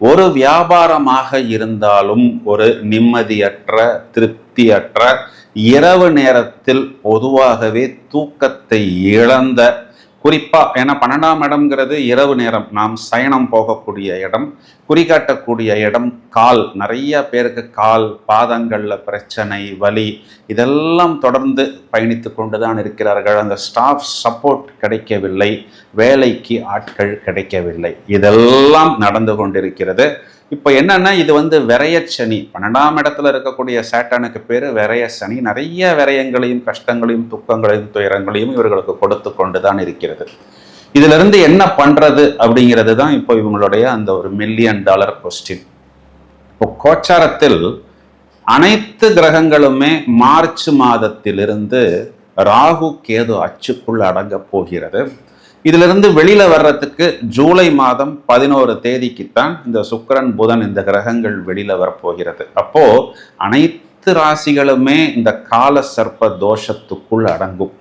ஒரு வியாபாரமாக இருந்தாலும் ஒரு நிம்மதியற்ற திருப்தியற்ற இரவு நேரத்தில் பொதுவாகவே தூக்கத்தை இழந்த குறிப்பா ஏன்னா பன்னெண்டாம் இடம்ங்கிறது இரவு நேரம். நாம் சயனம் போகக்கூடிய இடம் குறிகாட்டக்கூடிய இடம் கால். நிறைய பேருக்கு கால் பாதங்கள்ல பிரச்சனை வலி இதெல்லாம் தொடர்ந்து பயணித்து கொண்டு தான் இருக்கிறார்கள். அந்த ஸ்டாஃப் சப்போர்ட் கிடைக்கவில்லை. வேலைக்கு ஆட்கள் கிடைக்கவில்லை. இதெல்லாம் நடந்து கொண்டிருக்கிறது. இப்போ என்னன்னா இது வந்து விரைய சனி. பன்னெண்டாம் இடத்துல இருக்கக்கூடிய சேட்டனுக்கு பேர் விரைய சனி. நிறைய விரயங்களையும் கஷ்டங்களையும் துக்கங்களையும் துயரங்களையும் இவர்களுக்கு கொடுத்து கொண்டு தான் இருக்கிறது. இதுல இருந்து என்ன பண்றது அப்படிங்கிறது தான் இப்போ இவங்களுடைய அந்த ஒரு மில்லியன் டாலர் கொஸ்டின் இப்போ கோச்சாரத்தில் அனைத்து கிரகங்களுமே மார்ச் மாதத்திலிருந்து ராகு கேது அச்சுக்குள் அடங்கப் போகிறது. இதிலிருந்து வெளியில வர்றதுக்கு ஜூலை மாதம் பதினோரு தேதிக்குத்தான் இந்த சுக்கிரன் புதன் இந்த கிரகங்கள் வெளியில வரப்போகிறது. அப்போ அனைத்து ராசிகளுமே இந்த கால சர்ப்ப தோஷத்துக்குள் அடங்கும்.